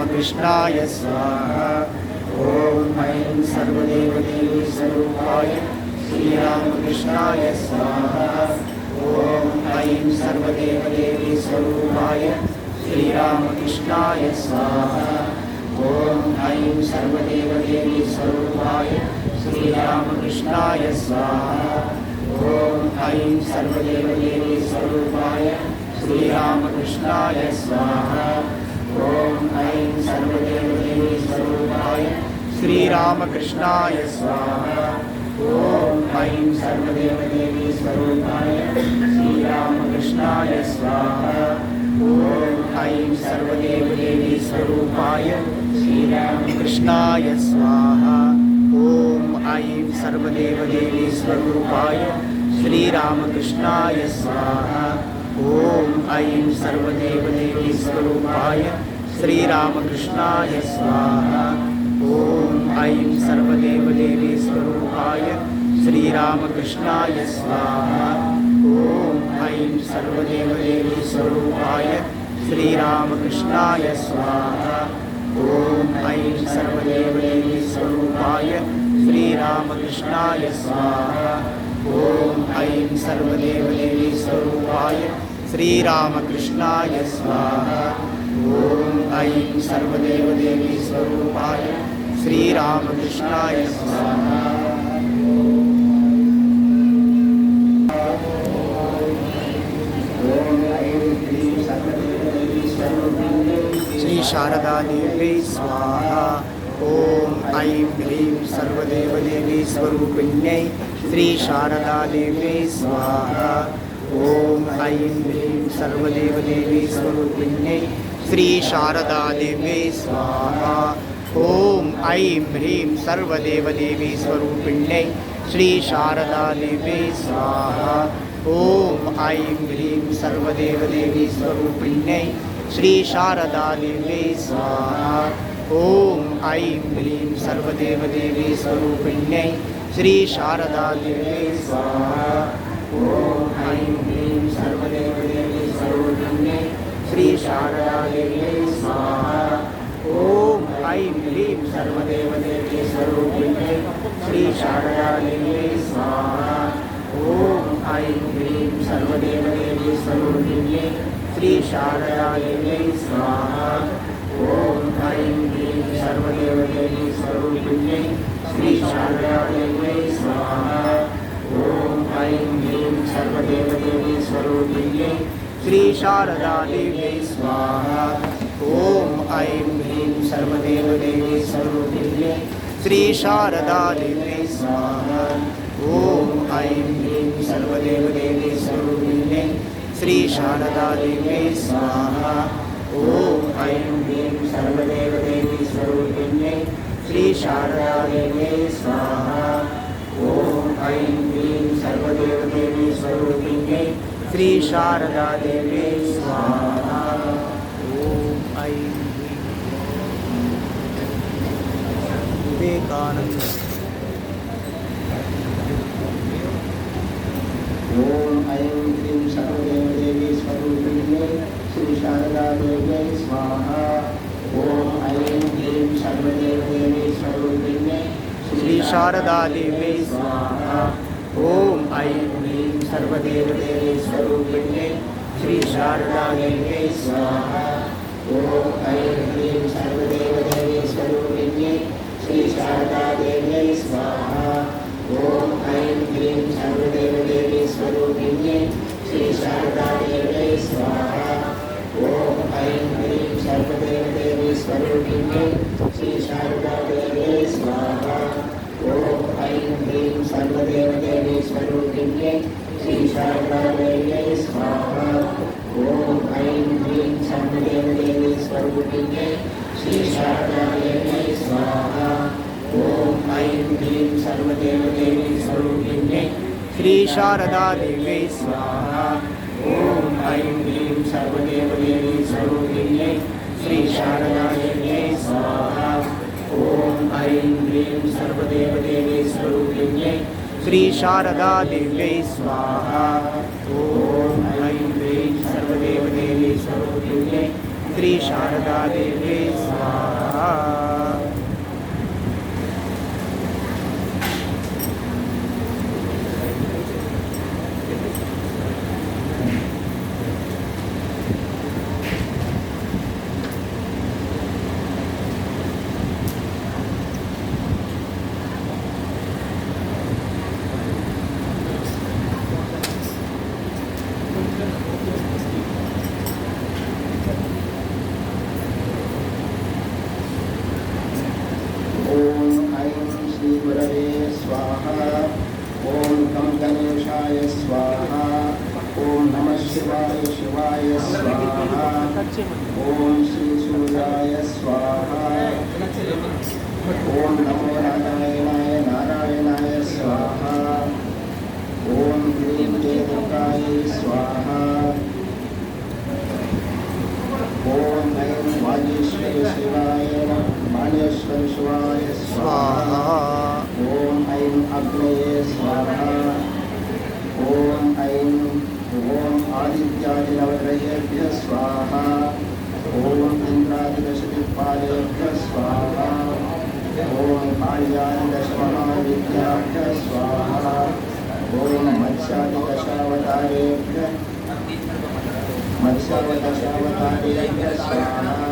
श्रीरामकृष्णाय स्वाहा। ॐ ऐं सर्वदेवदेवी स्वरूपाय श्रीरामकृष्णाय स्वाहा। ॐ ऐं सर्वदेवदेवी स्वरूपाय श्रीरामकृष्णाय स्वाहा। ॐ ऐं सर्वदेवदेवी स्वरूपाय श्रीरामकृष्णाय स्वाहा। ॐ ऐं सर्वदेवदेवी स्वरूपाय श्रीरामकृष्णाय स्वाहा। श्रीरामकृष्णाय स्वाहा ॐ ऐं सर्वदेवदेवी स्वरूपाय। श्रीरामकृष्णाय स्वाहा ॐ ऐं सर्वदेवदेवी स्वरूपाय। श्रीरामकृष्णाय स्वाहा ॐ ऐं श्रीरामकृष्णाय स्वाहा। ॐ ऐं सर्वदेवदेवी स्वरूपाय श्रीरामकृष्णाय स्वाहा। ॐ ऐं सर्वदेवदेवी स्वरूपाय श्रीरामकृष्णाय स्वाहा। ॐ ऐं सर्वदेवदेवी स्वरूपाय श्रीरामकृष्णाय स्वाहा। ॐ ऐं सर्वदेवदेवी स्वरूपाय श्रीरामकृष्णाय स्वाहा। ॐ ऐं सर्वदेवदेवी स्वरूपाय श्रीरामकृष्णाय स्वाहा। ॐ स्वरूपाय श्रीरामकृष्णाय स्वाहा। श्री शारदा देवी स्वाहा। ॐ ऐं ह्रीं सर्वदेवदेवी स्वरूपिण्यै श्री शारदा देवी स्वाहा ॐ ऐं ह्रीं सर्वदेवदेवी स्वरूपिण्यै श्री शारदा देवी स्वाहा ॐ ऐं ह्रीं सर्वदेवदेवी स्वरूपिण्यै श्री शारदा देवी स्वाहा ॐ ऐं ह्रीं सर्वदेवदेवी स्वरूपिण्यै श्री शारदा देवी स्वाहा ॐ ऐं ह्रीं सर्वदेवदेवी स्वरूपिण्यै श्री शारदा देवी स्वाहा ॐ ऐं ह्रीं स्वाहा। ॐ ऐं ह्रीं सर्वदेवदेवी स्वरूपिण्यै श्री शारदा स्वाहा। ॐ ऐं ह्रीं सर्वदेवदेवी स्वरूपिण्यै श्री शारदा स्वाहा स्वाहा। ह्रीं सर्वदेवदेवी स्वरूपिण्यै श्री शारदा देवी स्वाहा। ॐ ऐं ह्रीं सर्वदेवदेवी स्वरूपिण्यै श्री शारदा देवी स्वाहा। ॐ ऐं ह्रीं सर्वदेवदेवी स्वरूपिण्यै श्री शारदा देवी स्वाहा। ॐ ऐं ह्रीं सर्वदेवदेवी स्वरूपिण्यै श्री शारदा देवी स्वाहा। ॐ ऐं स्वरूपिण्यै श्री शारदा देवी स्वाहा। ॐ ऐं विवेकानन्द ॐ ऐं ह्रीं सर्वदेवदेवी स्वरूपिण्यै श्री शारदा देव्यै स्वाहा। ॐ ऐं ह्रीं सर्वदेवदेवी स्वरूपिण्यै श्री शारदा देवी स्वाहा। ॐ ऐं ह्रीं सर्वदेवदेवी स्वरूपिण्यै श्री शारदा स्वाहा। ॐ ऐं ह्रीं सर्वदेवदेवी स्वरूपिण्यै श्री शारदा स्वाहा। ॐ ऐं ह्रीं सर्वदेवदेवी स्वरूपिण्यै श्री शारदा देव्यै स्वाहा। ॐ ऐं ह्रीं सर्वदेवदेवी स्वरूपिण्यै श्री शारदा स्वाहा। ॐ ऐं ह्रीं सर्वदेवदेवी स्वरूपिण्यै श्री शारदा देव्यै स्वाहा। ॐ ऐं ह्रीं श्री शारदा स्वाहा ॐ ऐं ह्रीं सर्वदेवदेवी स्वरूपिण्यै श्री शारदा देवी स्वाहा ॐ ऐं ह्रीं सर्वदेवदेवी शारदा स्वाहा। ॐ ऐं ह्रीं सर्वदेवदेवी स्वरूपिण्यै श्री शारदा देवी स्वाहा ॐ ऐं ह्रीं सर्वदेवदेवी श्रीशारदादेव्यै स्वाहा ॐ ऐं श्रीगुरवे स्वाहा ॐ गं गणेशाय स्वाहा ॐ नमः शिवाय शिवाय स्वाहा ॐ श्रीसूर्याय स्वाहा ॐ नमो नारायणाय नारायणाय स्वाहा ॐ ह्रीं देवकाय स्वाहा ॐ ऐं वागीश्वर शिवाय माणेश्वर शिवाय स्वाहा ॐ ऐं अग्नये स्वाहा ॐ ऐं ॐ आदित्यादिनवग्रहेभ्यः स्वाहा ॐ इन्द्रादिदशदिक्पालेभ्यः स्वाहा ॐ काल्यादिदशमहाविद्याभ्यः स्वाहा ॐ मत्स्यादिदशावतारेभ्यः मत्स्यावदशावतारेभ्यः स्वाहा